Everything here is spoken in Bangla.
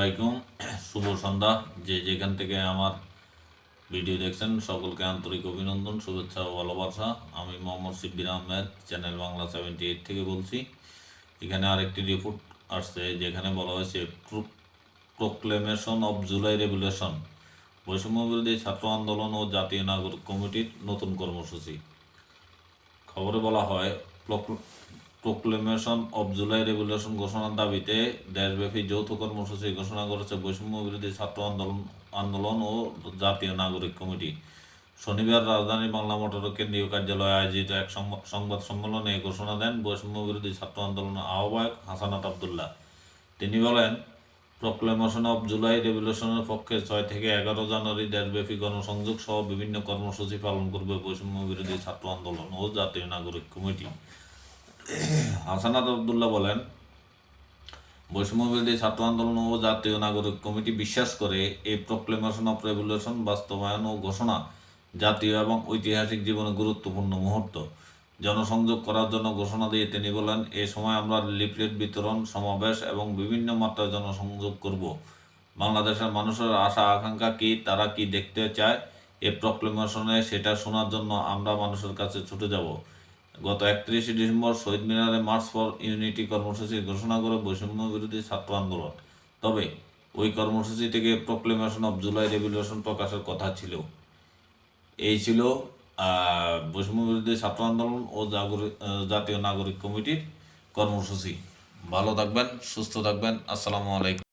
আলাইকুম। শুভ সন্ধ্যা। যে যেখান থেকে আমার ভিডিও দেখছেন, সকলকে আন্তরিক অভিনন্দন, শুভেচ্ছা ও ভালোবাসা। আমি Mohammad Shibbir Ahmed, channel Bangla seventy eight থেকে বলছি। এখানে আরেকটি রিপোর্ট আসছে, যেখানে বলা হয়েছে প্রোক্লেমেশন অব জুলাই রেগুলেশন বৈষম্য বিরোধী ছাত্র আন্দোলন ও জাতীয় নাগরিক কমিটির নতুন কর্মসূচি। খবরে বলা হয় প্রোক্লেমেশন অব জুলাই রেগুলেশন ঘোষণার দাবিতে দেশব্যাপী যৌথ কর্মসূচি ঘোষণা করেছে বৈষম্য বিরোধী ছাত্র আন্দোলন আন্দোলন ও জাতীয় নাগরিক কমিটি। শনিবার রাজধানী বাংলা মোটর কেন্দ্রীয় কার্যালয়ে আয়োজিত এক সংবা- সংবাদ সম্মেলনে ঘোষণা দেন বৈষম্য বিরোধী ছাত্র আন্দোলনের আহ্বায়ক হাসানাত আবদুল্লাহ। তিনি বলেন প্রক্লেমেশন অফ জুলাই রেভলিউশনের পক্ষে ছয় থেকে এগারো জানুয়ারি দেশব্যাপী গণসংযোগ সহ বিভিন্ন কর্মসূচি পালন করবে বৈষম্য বিরোধী ছাত্র আন্দোলন ও জাতীয় নাগরিক কমিটি। হাসানাত আবদুল্লাহ বলেন, বৈষম্য বিরোধী ছাত্র আন্দোলন ও জাতীয় নাগরিক কমিটি বিশ্বাস করে এই প্রক্লেমেশন অফ রেগুলেশন বাস্তবায়ন ও ঘোষণা জাতীয় এবং ঐতিহাসিক জীবনে গুরুত্বপূর্ণ মুহূর্ত। জনসংযোগ করার জন্য ঘোষণা দিয়ে তিনি বলেন, এ সময় আমরা লিফলেট বিতরণ, সমাবেশ এবং বিভিন্ন মাত্রায় জনসংযোগ করব। বাংলাদেশের মানুষের আশা, আকাঙ্ক্ষা কি, তারা কি দেখতে চায়? এই প্রক্লেমেশনে সেটা শোনার জন্য আমরা মানুষের কাছে ছুটে যাব। গত একত্রিশে ডিসেম্বর শহীদ মিনারে মার্চ ফর ইউনিটি কর্মসূচি ঘোষণা করে বৈষম্য বিরোধী ছাত্র আন্দোলন। তবে, ওই কর্মসূচি থেকে প্রক্লেমেশন অফ জুলাই রেভলিউশন প্রকাশের কথা ছিল। এই ছিল বৈষম্য বিরোধী ছাত্র আন্দোলন ও জাতীয় নাগরিক কমিটির কর্মসূচি। ভালো থাকবেন, সুস্থ থাকবেন। আসসালামু আলাইকুম।